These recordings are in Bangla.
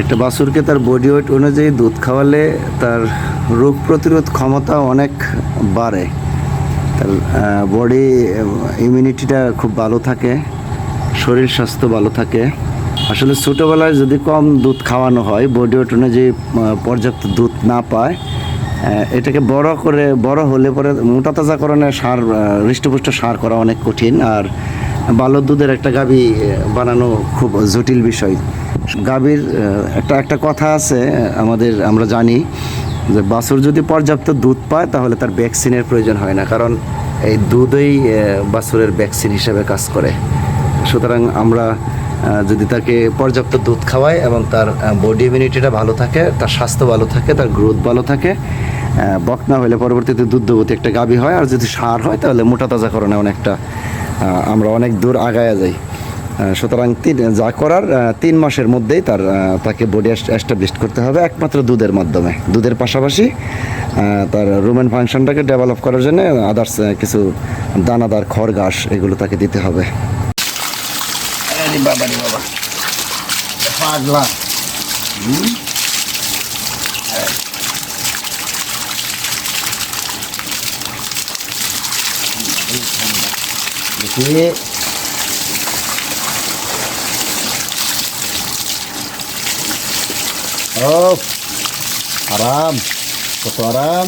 একটা বাছুরকে তার বডি ওয়েট অনুযায়ী দুধ খাওয়ালে তার রোগ প্রতিরোধ ক্ষমতা অনেক বাড়ে। তার বডি ইমিউনিটিটা খুব ভালো থাকে, শরীর স্বাস্থ্য ভালো থাকে। আসলে ছোটোবেলায় যদি কম দুধ খাওয়ানো হয় বডি ওয়েট অনুযায়ী পর্যাপ্ত দুধ না পায় এটাকে বড় করে, বড় হলে পরে মোটা তাজাকরণে সার হৃষ্টপুষ্ট সার করা অনেক কঠিন। আর ভালো দুধের একটা গাভী বানানো খুব জটিল বিষয়। গাভীর একটা একটা কথা আছে আমাদের, আমরা জানি যে বাছুর যদি পর্যাপ্ত দুধ পায়, তাহলে তার ভ্যাকসিনের প্রয়োজন হয় না, কারণ এই দুধই বাছুরের ভ্যাকসিন হিসেবে কাজ করে। সুতরাং আমরা যদি তাকে পর্যাপ্ত দুধ খাওয়ায় এবং তার বডি ইমিউনিটিটা ভালো থাকে, তার স্বাস্থ্য ভালো থাকে, তার গ্রোথ ভালো থাকে বক না হলে পরবর্তীতে দুগ্ধবতী একটা গাভী হয়, আর যদি সার হয় তাহলে মোটা তাজা তাজাকরণে অনেকটা আমরা অনেক দূর আগায়া যাই। সুতরাং তিন, যা করার তিন মাসের মধ্যেই তার তাকে বডি এস্টাবলিশ করতে হবে একমাত্র দুধের মাধ্যমে। দুধের পাশাপাশি তার রুমেন ফাংশনটাকে ডেভেলপ করার জন্য আদার্স কিছু দানাদার, খড়, ঘাস, এগুলো তাকে দিতে হবে। আরে বাবা রে বাবা পাগলা হুম? দেখি ও আরাম কত আরাম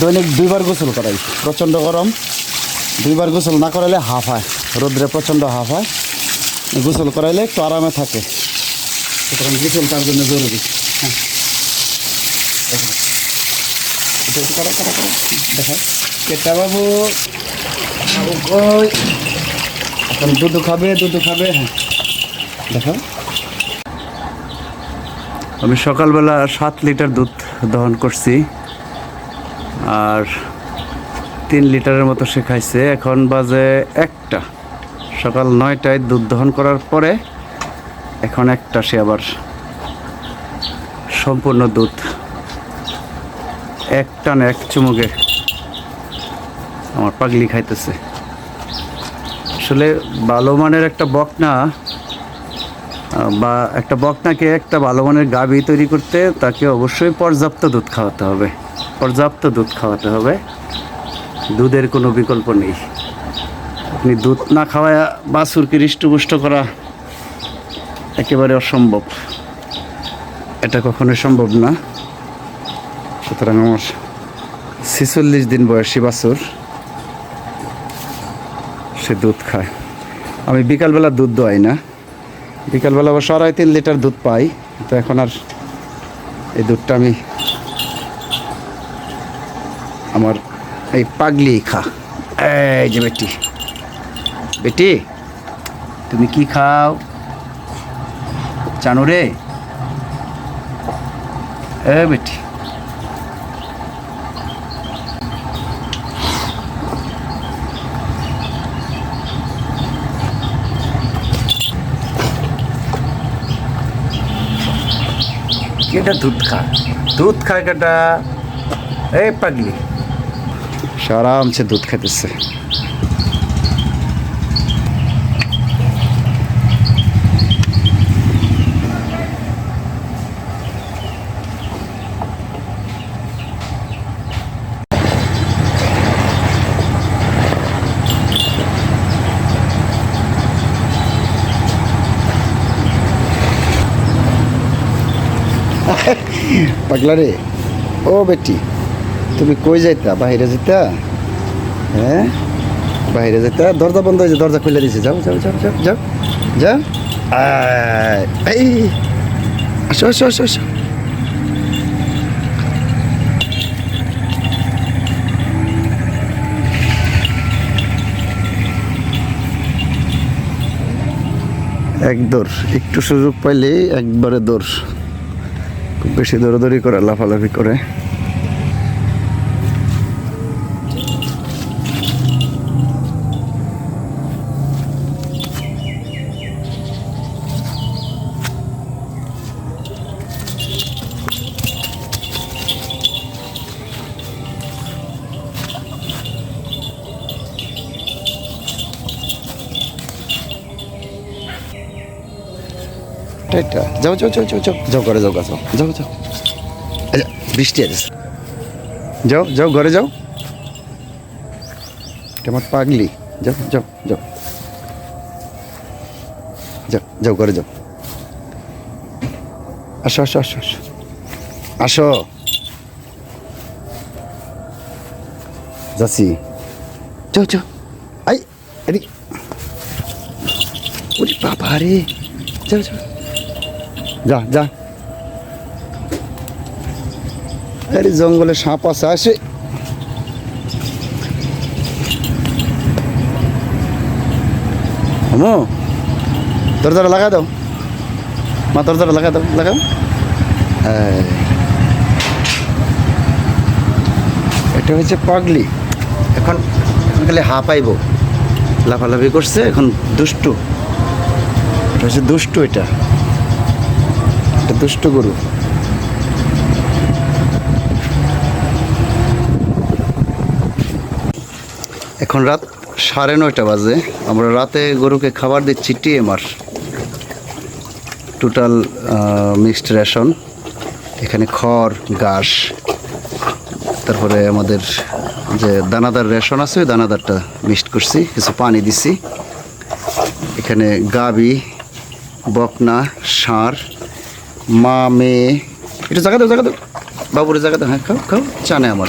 দৈনিক দুইবার গোসল করাই, প্রচণ্ড গরম। দুইবার গোসল না করাইলে হাফ হয়, রোদ্রে প্রচণ্ড হাফ হয়। গোসল করাইলে একটু আরামে থাকে। সুতরাং গোসল তার জন্য জরুরি। হ্যাঁ একটু করো করো বাবু এখন দুধু খাবে দুধু খাবে হ্যাঁ। দেখাও আমি সকালবেলা সাত লিটার দুধ দহন করছি, আর তিন লিটারের মতো সে খাইছে। এখন বাজে একটা। সকাল নয়টায় দুধ দহন করার পরে এখন একটা সে আবার সম্পূর্ণ দুধ এক টান এক চুমুকে আমার পাগলি খাইতেছে। আসলে ভালো মানের একটা বকনা বা একটা বকনাকে একটা ভালো মানের গাভী তৈরি করতে তাকে অবশ্যই পর্যাপ্ত দুধ খাওয়াতে হবে। পর্যাপ্ত দুধ খাওয়াতে হবে। দুধের কোনো বিকল্প নেই। আপনি দুধ না খাওয়ায় বাছুরকে হৃষ্টপুষ্ট করা একেবারে অসম্ভব। এটা কখনোই সম্ভব না। সুতরাং আমার ছেচল্লিশ দিন বয়সী বাছুর, সে দুধ খায়। আমি বিকালবেলা দুধ দোয়াই না। বিকালবেলা অবশ্য আড়াই তিন লিটার দুধ পাই, তো এখন আর এই দুধটা আমি আমার এই পাগলি খা। এই যে বেটি বেটি, তুমি কি খাও? জানো রে? এ বেটি কেটা দুধ খা। দুধ খায় কেটা এই পাগলি। সে আরামসে দুধ খেতেছে। পাগলা রে ও বেটি, তুমি কই যাইতা? বাইরে যাইতা? হ্যাঁ? বাইরে যাইতা? দরজা বন্ধ হয়েছে, দরজা খুলে দিয়েছে যাও যাও যাও যাও যাও যাও। আসো আসো আসো আসো। এক একটু সুযোগ পাইলেই একবারে খুব বেশি দৌড়াদৌড়ি করে লাফালাফি করে। টাইটা যাও যাও যাও যাও যাও। যাও ঘরে যাও গাছ যাও। যাও আচ্ছা বৃষ্টি আছে। যাও যাও ঘরে যাও। এটা আমার পাগলি। যাও যাও যাও। যাও যাও ঘরে যাও। আসো আসো আসো আসো। আসো। যাচ্ছি। যাও যাও। আই এদিকে। বাবা রে। যাও যাও। যা যা। আরে জঙ্গলে সাপ আছে, আসে। আমো দরজাটা লাগা দাও। মা, দরজাটা লাগা দাও, লাগাও। এটা হচ্ছে পাগলি। এখন খালি হা পাইব লাফালাফি করছে, এখন দুষ্টু। এটা হচ্ছে দুষ্টু এটা। এটা দুষ্ট গরু। এখন রাত সাড়ে নয়টা বাজে। আমরা রাতে গরুকে খাবার দিচ্ছি টিএমআর। টোটাল মিক্সড রেশন এখানে খড়, ঘাস, তারপরে আমাদের যে দানাদার রেশন আছে, ওই দানাদারটা মিক্সড করছি, কিছু পানি দিছি। এখানে গাবি, বকনা ষাঁড় মা, মেয়ে। এটা জায়গা দাও জায়গা দাও। বাবুরে জায়গা দাও। হ্যাঁ খাও খাও। চানে আমার।